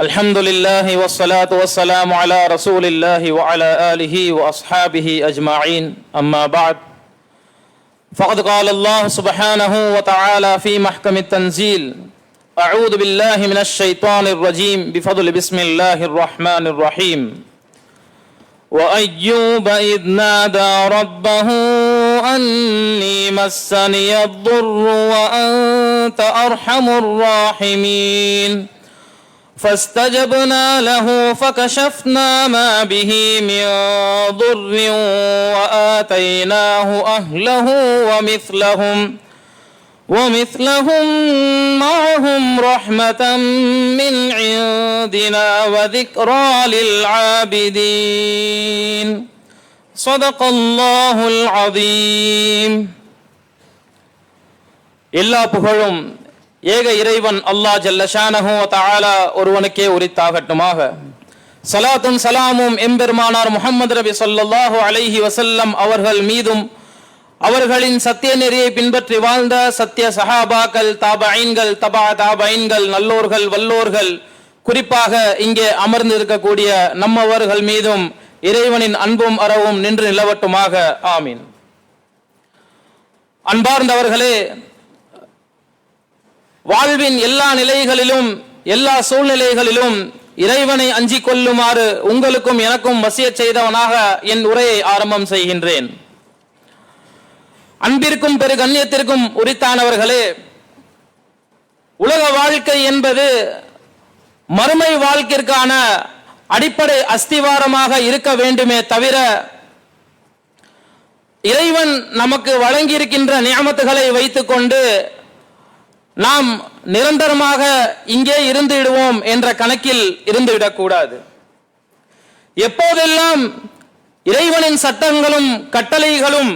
الحمد لله والصلاة والسلام على رسول الله وعلى آله وأصحابه أجمعين. أما بعد فقد قال الله سبحانه وتعالى في محكم التنزيل أعوذ بالله من الشيطان الرجيم بفضل بسم الله الرحمن الرحيم. وأيوب إذ نادى ربه أني مسني الضر وأنت أرحم الراحمين. فاستجبنا له فكشفنا ما به من ضر وآتيناه أهله ومثلهم ومثلهم معهم رحمة من عندنا وذكرى للعابدين صدق الله العظيم எல்லா புகழும் ஏக இறைவன் அல்லாஹ் ஜல்லஷானஹு தாலா ஒருவனுக்கே உரித்தாகட்டுமாக. சலாத்தும் சலாமும் எம்பெருமானார் முகமது ரபி சொல்லாஹு அலைஹி வசல்லம் அவர்கள் மீதும் அவர்களின் சத்திய நெறியை பின்பற்றி வாழ்ந்த சத்திய சஹாபாக்கள் தாபஐன்கள் தபா தாபஐன்கள் நல்லோர்கள் வல்லோர்கள் குறிப்பாக இங்கே அமர்ந்து இருக்கக்கூடிய நம்மவர்கள் மீதும் இறைவனின் அன்பும் அறவும் நின்று நிலவட்டுமாக. ஆமீன். அன்பார்ந்தவர்களே வாழ்வின் எல்லா நிலைகளிலும் எல்லா சூழ்நிலைகளிலும் இறைவனை அஞ்சிக் கொள்ளுமாறு உங்களுக்கும் எனக்கும் வசிய செய்தவனாக என் உரையை ஆரம்பம் செய்கின்றேன். அன்பிற்கும் பெரு கண்ணியத்திற்கும் உரித்தானவர்களே உலக வாழ்க்கை என்பது மறுமை வாழ்க்கிற்கான அடிப்படை அஸ்திவாரமாக இருக்க வேண்டுமே தவிர இறைவன் நமக்கு வழங்கியிருக்கின்ற நியமத்துகளை வைத்துக்கொண்டு நாம் நிரந்தரமாக இங்கே இருந்து விடுவோம் என்ற கணக்கில் இருந்து விடக்கூடாது எப்போதெல்லாம் இறைவனின் சட்டங்களும் கட்டளைகளும்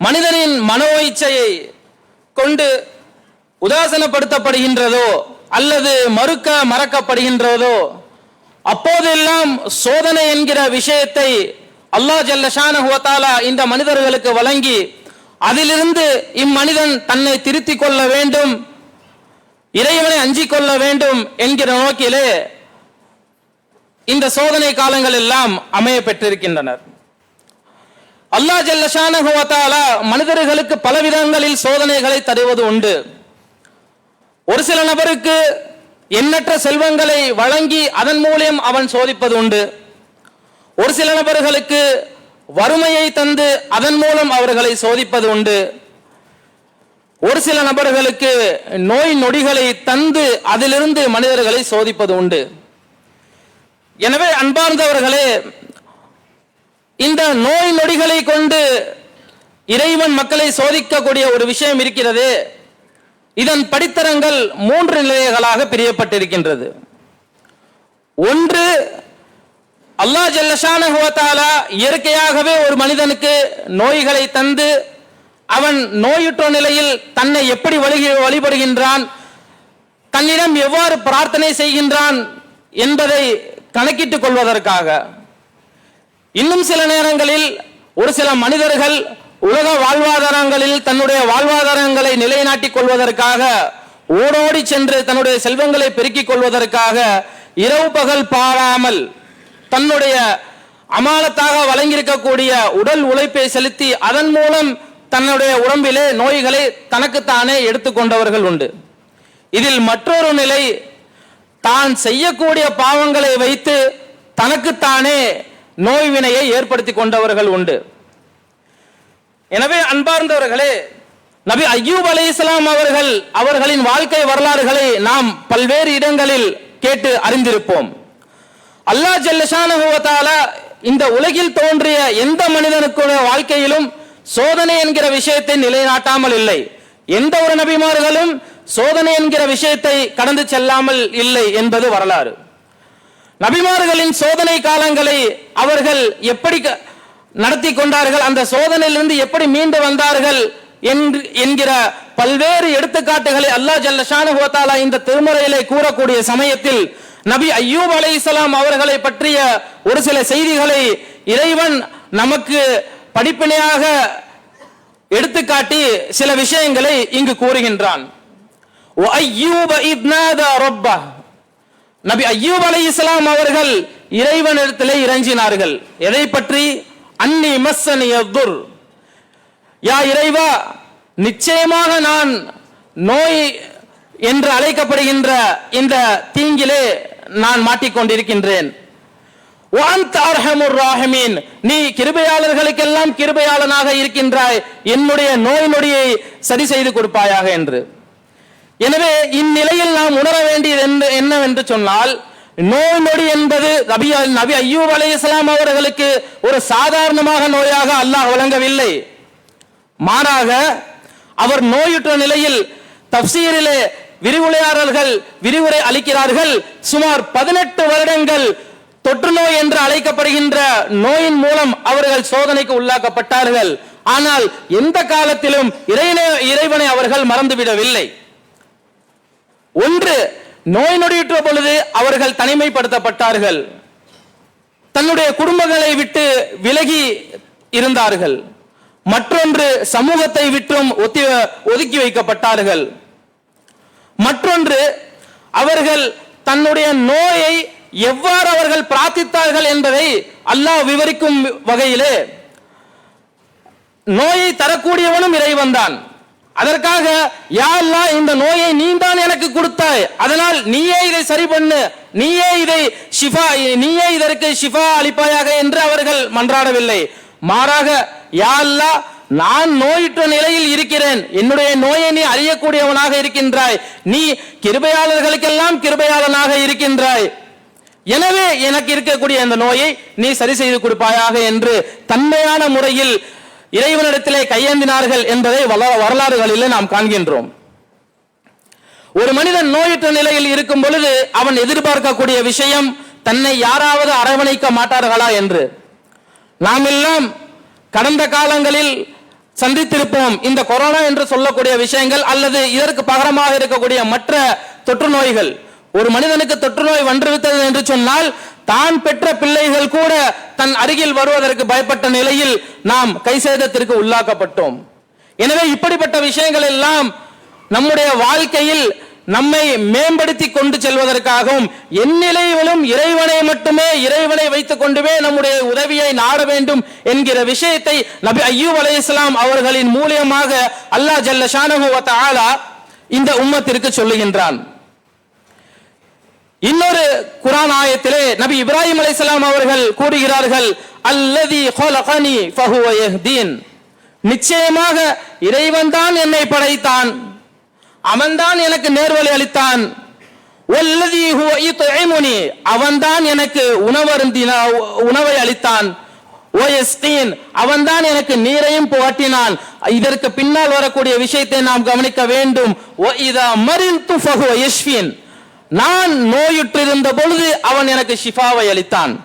மனிதனின் மனோ இச்சையை கொண்டு உதாசனப்படுத்தப்படுகின்றதோ அல்லது மறுக்க மறக்கப்படுகின்றதோ அப்போதெல்லாம் சோதனை என்கிற விஷயத்தை அல்லாஹ் ஜல்லஷான ஹுவத்தாலா இந்த மனிதர்களுக்கு வழங்கி அதிலிருந்து இம்மனிதன் தன்னை திருத்திக் கொள்ள வேண்டும் இறைவனை அஞ்சிக் கொள்ள வேண்டும் என்கிற நோக்கிலே இந்த சோதனை காலங்கள் எல்லாம் அமைய பெற்றிருக்கின்றனர். அல்லாஹ் ஜல்லஷான மனிதர்களுக்கு பல விதங்களில் சோதனைகளை தருவது உண்டு. ஒரு சில நபருக்கு எண்ணற்ற செல்வங்களை வழங்கி அதன் மூலம் அவன் சோதிப்பது உண்டு. ஒரு சில நபர்களுக்கு வறுமையை தந்து அதன் மூலம் அவர்களை சோதிப்பது உண்டு. ஒரு சில நபர்களுக்கு நோய் நொடிகளை தந்து அதிலிருந்து மனிதர்களை சோதிப்பது உண்டு. எனவே அன்பார்ந்தவர்களே இந்த நோய் நொடிகளை கொண்டு இறைவன் மக்களை சோதிக்கக்கூடிய ஒரு விஷயம் இருக்கிறது. இதன் படித்தரங்கள் மூன்று நிலைகளாக பிரியப்பட்டிருக்கின்றது. ஒன்று அல்லாஹ் ஜல்லஷான இயற்கையாகவே ஒரு மனிதனுக்கு நோய்களை தந்து அவன் நோயுற்ற நிலையில் தன்னை எப்படி வழி வழிபடுகின்றான்? தன்னிடம் எவ்வாறு பிரார்த்தனை செய்கின்றான் என்பதை கணக்கிட்டுக் கொள்வதற்காக. இன்னும் சில நேரங்களில் ஒரு சில மனிதர்கள் உலக வாழ்வாதாரங்களில் தன்னுடைய வாழ்வாதாரங்களை நிலைநாட்டிக் கொள்வதற்காக ஓடோடி சென்று தன்னுடைய செல்வங்களை பெருக்கிக் கொள்வதற்காக இரவு பகல் பாராமல் தன்னுடைய அமானத்தாக வழங்கியிருக்கக்கூடிய உடல் உழைப்பை செலுத்தி அதன் மூலம் தன்னுடைய உடம்பிலே நோய்களை தனக்குத்தானே எடுத்துக்கொண்டவர்கள் உண்டு. இதில் மற்றொரு நிலை தான் செய்யக்கூடிய பாவங்களை வைத்து தனக்குத்தானே நோய் வினையை ஏற்படுத்தி கொண்டவர்கள் உண்டு. எனவே அன்பார்ந்தவர்களே நபி அய்யூப் அலி இஸ்லாம் அவர்கள் அவர்களின் வாழ்க்கை வரலாறுகளை நாம் பல்வேறு இடங்களில் கேட்டு அறிந்திருப்போம். அல்லாஹ் ஜல்லஷானுவத்தால இந்த உலகில் தோன்றிய எந்த மனிதனுக்குடைய வாழ்க்கையிலும் சோதனை என்கிற விஷயத்தை நிலைநாட்டாமல் இல்லை. எந்த ஒரு நபிமார்களும் சோதனை என்கிற விஷயத்தை கடந்து செல்லாமல் இல்லை என்பது வரலாறு. நபிமார்களின் சோதனை காலங்களை அவர்கள் எப்படி க- நடத்தி கொண்டார்கள் அந்த சோதனையிலிருந்து எப்படி மீண்டு வந்தார்கள் என்று என்கிற பல்வேறு எடுத்துக்காட்டுகளை அல்லாஹ் ஜல்லஷானு ஹுவத்தாலா இந்த திருமுறையிலே கூறக்கூடிய சமயத்தில் நபி ஐயூப் அலை இஸ்லாம் அவர்களை பற்றிய ஒரு சில செய்திகளை இறைவன் நமக்கு படிப்பினையாக எடுத்துக்காட்டி சில விஷயங்களை இங்கு கூறுகின்றான். நபி ஐயூப் அலை இஸ்லாம் அவர்கள் இறைவனிடத்திலே இறங்கினார்கள். எதை பற்றி? அன்னி மஸ்ஸனியதுர் யா இறைவா நிச்சயமாக நான் நோய் என்று அழைக்கப்படுகின்ற இந்த தீங்கிலே நான் மாட்டிக்கொண்டிருக்கின்றேன். நீ கிருபையாளர்களுக்கெல்லாம் கிருபையாளனாக இருக்கின்றாய். என்னுடைய நோய் நொடியை சரி செய்து கொடுப்பாயாக என்று. எனவே இந்நிலையில் நாம் உணர வேண்டியது என்னவென்று சொன்னால் நோய் நொடி என்பது நபி நபி ஐயூப் அலைஹிஸ்ஸலாம் அவர்களுக்கு ஒரு சாதாரணமாக நோயாக அல்லாஹ் வழங்கவில்லை. மாறாக அவர் நோயுற்ற நிலையில் தப்சீரிலே விரிவுரையாளர்கள் விரிவுரை அளிக்கிறார்கள். சுமார் பதினெட்டு வருடங்கள் தொற்று நோய் என்று அழைக்கப்படுகின்ற நோயின் மூலம் அவர்கள் சோதனைக்கு உள்ளாக்கப்பட்டார்கள். ஆனால் எந்த காலத்திலும் இறைவனை- இறைவனை அவர்கள் மறந்துவிடவில்லை. ஒன்று நோய் நொடியுற்ற பொழுது அவர்கள் தனிமைப்படுத்தப்பட்டார்கள். தன்னுடைய குடும்பங்களை விட்டு விலகி இருந்தார்கள். மற்றொன்று சமூகத்தை விட்டும் ஒத்தி ஒதுக்கி வைக்கப்பட்டார்கள். மற்றொன்று அவர்கள் தன்னுடைய நோயை எவ்வாறு அவர்கள் பிரார்த்தித்தார்கள் என்பதை அல்லாஹ் விவரிக்கும் வகையிலே நோயை தரக்கூடியவனும் இறைவன்தான் அதற்காக யா இந்த நோயை நீதான் எனக்கு கொடுத்தாய். அதனால் நீயே இதை சரி பண்ணு நீயே இதை ஷிஃபா நீயே இதற்கு ஷிஃபா அளிப்பாயாக என்று அவர்கள் மன்றாடவில்லை. மாறாக யா அல்லாஹ் நான் நோயுற்ற நிலையில் இருக்கிறேன். என்னுடைய நோயை நீ அறியக்கூடியவனாக இருக்கின்றாய். நீ கிருபையாளர்களுக்கெல்லாம் கிருபையாளனாக இருக்கின்றாய். எனவே எனக்கு இருக்கக்கூடிய அந்த நோயை நீ சரி செய்து கொடுப்பாயாக என்று தன்மையான முறையில் இறைவனிடத்திலே கையேந்தினார்கள் என்பதை வரலாறுகளிலே நாம் காண்கின்றோம். ஒரு மனிதன் நோயுற்ற நிலையில் இருக்கும் பொழுது அவன் எதிர்பார்க்கக்கூடிய விஷயம் தன்னை யாராவது அரவணைக்க மாட்டார்களா என்று. நாம் எல்லாம் கடந்த காலங்களில் சந்தித்திருப்போம் இந்த கொரோனா என்று சொல்லக்கூடிய விஷயங்கள் அல்லது இதற்கு பகரமாக இருக்கக்கூடிய மற்ற தொற்று நோய்கள். ஒரு மனிதனுக்கு தொற்று நோய் வந்துவிட்டது என்று சொன்னால் தான் பெற்ற பிள்ளைகள் கூட தன் அருகில் வருவதற்கு பயப்பட்ட நிலையில் நாம் கை சேதத்திற்கு உள்ளாக்கப்பட்டோம். எனவே இப்படிப்பட்ட விஷயங்கள் எல்லாம் நம்முடைய வாழ்க்கையில் நம்மை மேம்படுத்தி கொண்டு செல்வதற்காகவும் எந்நிலையிலும் இறைவனை மட்டுமே இறைவனை வைத்துக் கொண்டுமே நம்முடைய உதவியை நாட வேண்டும் என்கிற விஷயத்தை நபி ஐயூப் அலை இஸ்லாம் அவர்களின் மூலியமாக அல்லாஹ் ஜல்ல ஷானஹு ஆலா இந்த உம்மத்திற்கு சொல்லுகின்றான். இன்னொரு குரான் ஆயத்திலே நபி இப்ராஹிம் அலைசலாம் அவர்கள் கூறுகிறார்கள் அல்லதி ஹோலகனி ஃபஹுவயஹ்தீன் நிச்சயமாக இறைவன் தான் என்னை படைத்தான். அவன்தான் எனக்கு நேர்வழி அளித்தான். அவன்தான் எனக்கு உணவருந்தினா உணவை அளித்தான். அவன்தான் எனக்கு நீரையும் போட்டினான் இதற்கு பின்னால் வரக்கூடிய விஷயத்தை நாம் கவனிக்க வேண்டும். நான் நோயுற்றிருந்த பொழுது அவன் எனக்கு ஷிஃபாவை அளித்தான்.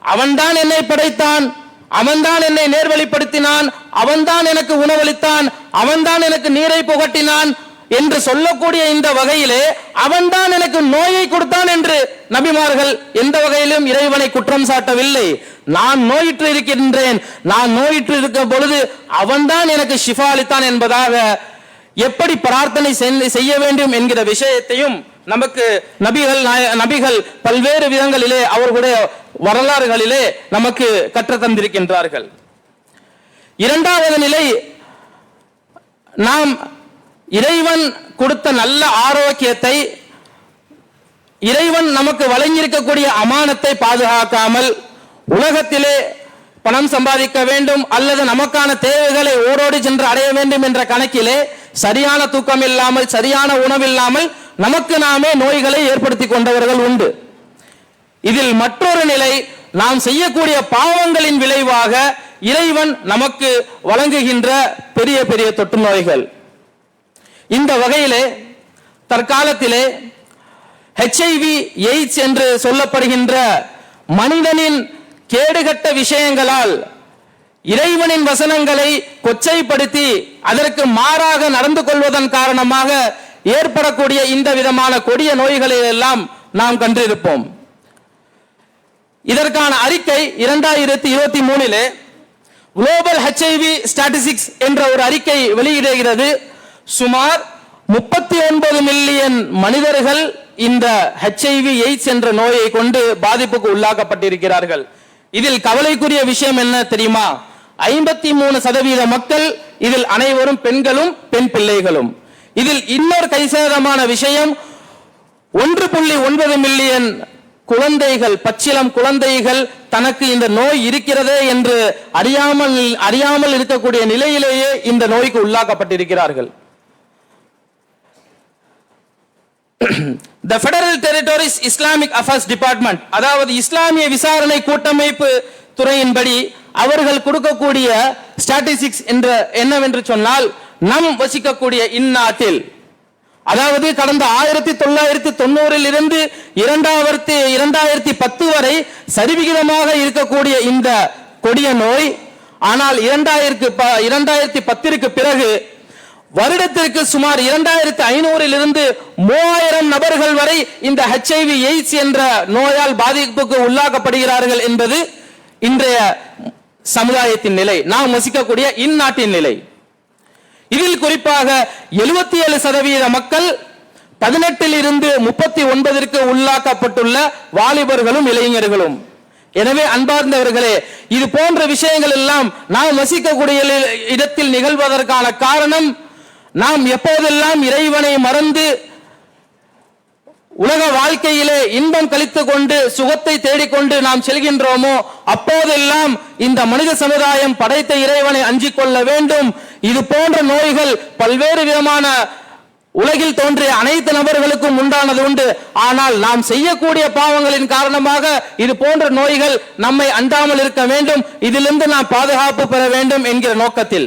அவன்தான் என்னை படைத்தான். அவன்தான் என்னை நேர்வழிப்படுத்தினான். அவன்தான் எனக்கு உணவளித்தான். அவன்தான் எனக்கு நீரை புகட்டினான் என்று சொல்லக்கூடிய இந்த வகையிலே அவன்தான் எனக்கு நோயை கொடுத்தான் என்று நபிமார்கள் எந்த வகையிலும் இறைவனை குற்றம் சாட்டவில்லை. நான் நோயுற்று இருக்கின்றேன். நான் நோயுற்று இருக்கும் பொழுது அவன்தான் எனக்கு ஷிஃபா அளித்தான் என்பதாக எப்படி பிரார்த்தனை செய்ய வேண்டும் என்கிற விஷயத்தையும் நமக்கு நபிகள் நபிகள் பல்வேறு விதங்களிலே அவர்களுடைய வரலாறுகளிலே நமக்கு கற்று தந்திருக்கின்றார்கள். இரண்டாவது நிலை நாம் இறைவன் கொடுத்த நல்ல ஆரோக்கியத்தை இறைவன் நமக்கு வழங்கியிருக்கக்கூடிய அமானத்தை பாதுகாக்காமல் உலகத்திலே பணம் சம்பாதிக்க வேண்டும் அல்லது நமக்கான தேவைகளை ஓடோடி சென்று அடைய வேண்டும் என்ற கணக்கிலே சரியான தூக்கம் இல்லாமல் சரியான உணவில்லாமல் நமக்கு நாமே நோய்களை ஏற்படுத்தி கொண்டவர்கள் உண்டு. இதில் மற்றொரு நிலை நாம் செய்யக்கூடிய பாவங்களின் விளைவாக இறைவன் நமக்கு வழங்குகின்ற பெரிய பெரிய தொற்று நோய்கள். இந்த வகையிலே தற்காலத்திலே ஹெச்ஐவி எய்ட்ஸ் என்று சொல்லப்படுகின்ற மனிதனின் கேடுகட்ட விஷயங்களால் இறைவனின் வசனங்களை கொச்சைப்படுத்தி அதற்கு மாறாக நடந்து கொள்வதன் காரணமாக ஏற்படக்கூடிய இந்த விதமான கொடிய நோய்களை எல்லாம் நாம் கண்டிருப்போம். இதற்கான அறிக்கை இரண்டாயிரத்தி இருபத்தி மூணிலே குளோபல் ஹெச்ஐவி ஸ்டாட்டிஸ்டிக்ஸ் என்ற ஒரு அறிக்கை வெளியிடுகிறது. சுமார் முப்பத்தி ஒன்பது மில்லியன் மனிதர்கள் இந்த ஹெச்ஐவி எய்ட்ஸ் என்ற நோயை கொண்டு பாதிப்புக்கு உள்ளாக்கப்பட்டிருக்கிறார்கள். இதில் கவலைக்குரிய விஷயம் என்ன தெரியுமா? ஐம்பத்தி மூணு சதவீத மக்கள் இதில் அனைவரும் பெண்களும் பெண் பிள்ளைகளும். இதில் இன்னொரு கைசேதமான விஷயம். ஒன்று புள்ளி ஒன்பது மில்லியன் குழந்தைகள் பச்சிலம் குழந்தைகள் தனக்கு இந்த நோய் இருக்கிறதே என்று அறியாமல் அறியாமல் இருக்கக்கூடிய நிலையிலேயே இந்த நோய்க்கு உள்ளாக்கப்பட்டிருக்கிறார்கள். The federal territories Islamic affairs department அதாவது இஸ்லாமிய விசாரணை கூட்டமைப்பு துறையின்படி அவர்கள் கொடுக்கக்கூடிய ஸ்டாட்டிஸ்டிக்ஸ் என்ற என்னவென்று சொன்னால் நம் வசிக்கக்கூடிய இந்நாட்டில் அதாவது கடந்த ஆயிரத்தி தொள்ளாயிரத்தி தொண்ணூறில் இருந்து இரண்டாயிரத்தி இரண்டாயிரத்தி பத்து வரை சரிவிகிதமாக இருக்கக்கூடிய இந்த கொடிய நோய் ஆனால் இரண்டாயிரத்து இரண்டாயிரத்தி பத்திற்கு பிறகு வருடத்திற்கு சுமார் இரண்டாயிரத்தி ஐநூறில் இருந்து மூவாயிரம் நபர்கள் வரை இந்த ஹெச்ஐவி எய்ட்ஸ் என்ற நோயால் பாதிப்புக்கு உள்ளாக்கப்படுகிறார்கள் என்பது இன்றைய சமுதாயத்தின் நிலை. நாம் வசிக்கக்கூடிய இந்நாட்டின் நிலை. இதில் குறிப்பாக எழுபத்தி ஏழு சதவீத மக்கள் பதினெட்டில் இருந்து முப்பத்தி ஒன்பதற்கு உள்ளாக்கப்பட்டுள்ள வாலிபர்களும் இளைஞர்களும். எனவே அன்பார்ந்தவர்களே இது போன்ற விஷயங்கள் எல்லாம் நாம் வசிக்கக்கூடிய இடத்தில் நிகழ்வதற்கான காரணம் நாம் எப்போதெல்லாம் இறைவனை மறந்து உலக வாழ்க்கையிலே இன்பம் கழித்து கொண்டு சுகத்தை தேடிக்கொண்டு நாம் செல்கின்றோமோ அப்போதெல்லாம் இந்த மனித சமுதாயம் படைத்த இறைவனை அஞ்சிக் கொள்ள வேண்டும் இது போன்ற நோய்கள் பல்வேறு விதமான உலகில் தோன்றிய அனைத்து நபர்களுக்கும் உண்டானது உண்டு. ஆனால் நாம் செய்யக்கூடிய பாவங்களின் காரணமாக இது போன்ற நோய்கள் நம்மை அண்டாமல் இருக்க வேண்டும். இதிலிருந்து நாம் பாதுகாப்பு பெற வேண்டும் என்கிற நோக்கத்தில்.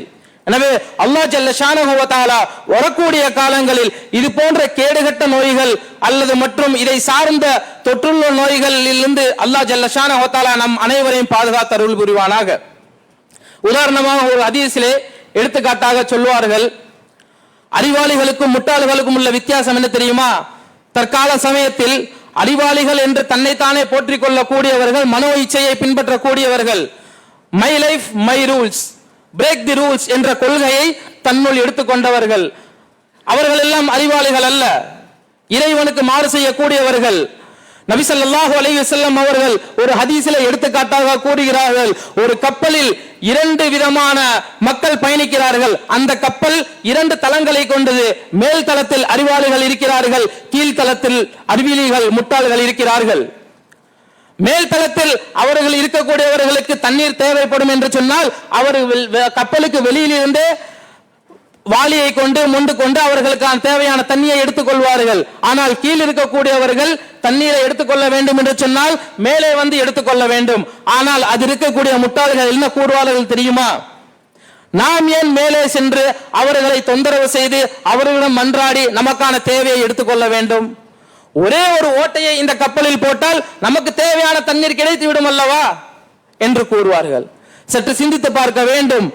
எனவே அல்லாஹ் ஜல்ல ஷானஹுவத்தாலா வரக்கூடிய காலங்களில் இது போன்ற கேடுகட்ட நோய்கள் அல்லது மற்றும் இதை சார்ந்த தொற்றுள்ள நோய்களில் இருந்து அல்லாஹ் ஜல்ல ஷானஹுவத்தாலா நம் அனைவரையும் பாதுகாத்து அருள் புரிவானாக. உதாரணமாக ஒரு அதிசிலே எடுத்துக்காட்டாக சொல்வார்கள் அறிவாளிகளுக்கும் முட்டாள்களுக்கும் உள்ள வித்தியாசம் என்ன தெரியுமா? தற்கால சமயத்தில் அறிவாளிகள் என்று தன்னைத்தானே போற்றிக் கொள்ளக்கூடியவர்கள் மனோ இச்சையை பின்பற்றக்கூடியவர்கள். My life my rules break the rules என்ற கொள்கையை தன்னுள் எடுத்துக்கொண்டவர்கள். அவர்கள் எல்லாம் அறிவாளிகள் அல்ல. இறைவனுக்கு மாறு செய்யக்கூடியவர்கள். நபிசல்லாஹு ஸல்லல்லாஹு அலைஹி அவர்கள் ஒரு ஹதீசில எடுத்துக்காட்டாக கூறுகிறார்கள் ஒரு கப்பலில் இரண்டு விதமான மக்கள் பயணிக்கிறார்கள். அந்த கப்பல் இரண்டு தளங்களை கொண்டது. மேல் தளத்தில் அறிவாளிகள் இருக்கிறார்கள் கீழ்த்தளத்தில் அறிவியலிகள் முட்டாள்கள் இருக்கிறார்கள். மேல் தளத்தில் அவர்கள் இருக்கக்கூடியவர்களுக்கு தண்ணீர் தேவைப்படும் என்று சொன்னால் அவர்கள் கப்பலுக்கு வெளியிலிருந்தே வாளியை கொண்டு முண்டு கொண்டு அவர்களுக்கான தேவையான தண்ணியை எடுத்துக் கொள்வார்கள் ஆனால் கீழ் இருக்கக்கூடியவர்கள் தண்ணீரை எடுத்துக்கொள்ள வேண்டும் என்று சொன்னால் மேலே வந்து எடுத்துக்கொள்ள வேண்டும். ஆனால் அது இருக்கக்கூடிய முட்டாள்கள் என்ன கூறுவார்கள் தெரியுமா? நாம் ஏன் மேலே சென்று அவர்களை தொந்தரவு செய்து அவர்களிடம் மன்றாடி நமக்கான தேவையை எடுத்துக்கொள்ள வேண்டும்? ஒரே ஒரு ஓட்டையை இந்த கப்பலில் போட்டால் நமக்கு தேவையான தண்ணீர் கிடைத்து விடும் அல்லவா? என்று கூறுவார்கள். சற்று சிந்தித்து பார்க்க வேண்டும்.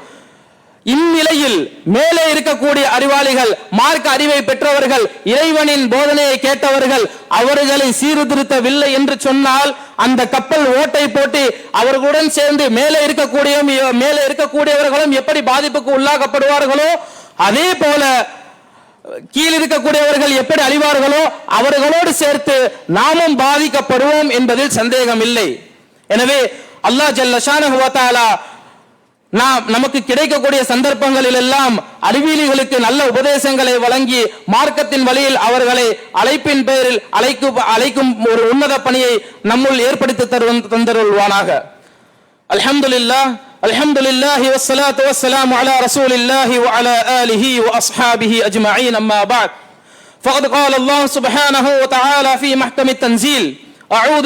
இந்நிலையில் மேலே இருக்கக்கூடிய அறிவாளிகள் மார்க்க அறிவை பெற்றவர்கள் இறைவனின் போதனையை கேட்டவர்கள் அவர்களை சீர்திருத்தவில்லை என்று சொன்னால் அந்த கப்பல் ஓட்டை போட்டு அவர்களுடன் சேர்ந்து மேலே இருக்கக்கூடிய மேலே இருக்கக்கூடியவர்களும் எப்படி பாதிப்புக்கு உள்ளாக்கப்படுவார்களோ அதே போல கீழ் இருக்கக்கூடியவர்கள் எப்படி அழிவார்களோ அவர்களோடு சேர்த்து நாமும் பாதிக்கப்படுவோம் என்பதில் சந்தேகம் இல்லை எனவே அல்லாஹ் ஜல்லஷான நாம் நமக்கு கிடைக்கக்கூடிய சந்தர்ப்பங்களில் எல்லாம் அறிவியலிகளுக்கு நல்ல உபதேசங்களை வழங்கி மார்க்கத்தின் வழியில் அவர்களை அழைப்பின் பெயரில் அழைக்கும் அழைக்கும் ஒரு உன்னத பணியை நம்முள் ஏற்படுத்தி தருவன் தந்தருள்வானாக அல்ஹம்துலில்லாஹ் الحمد لله والصلاة والسلام على رسول الله وعلى آله وأصحابه أجمعين أما بعد فقد قال الله سبحانه وتعالى في محكم التنزيل أعوذ بالله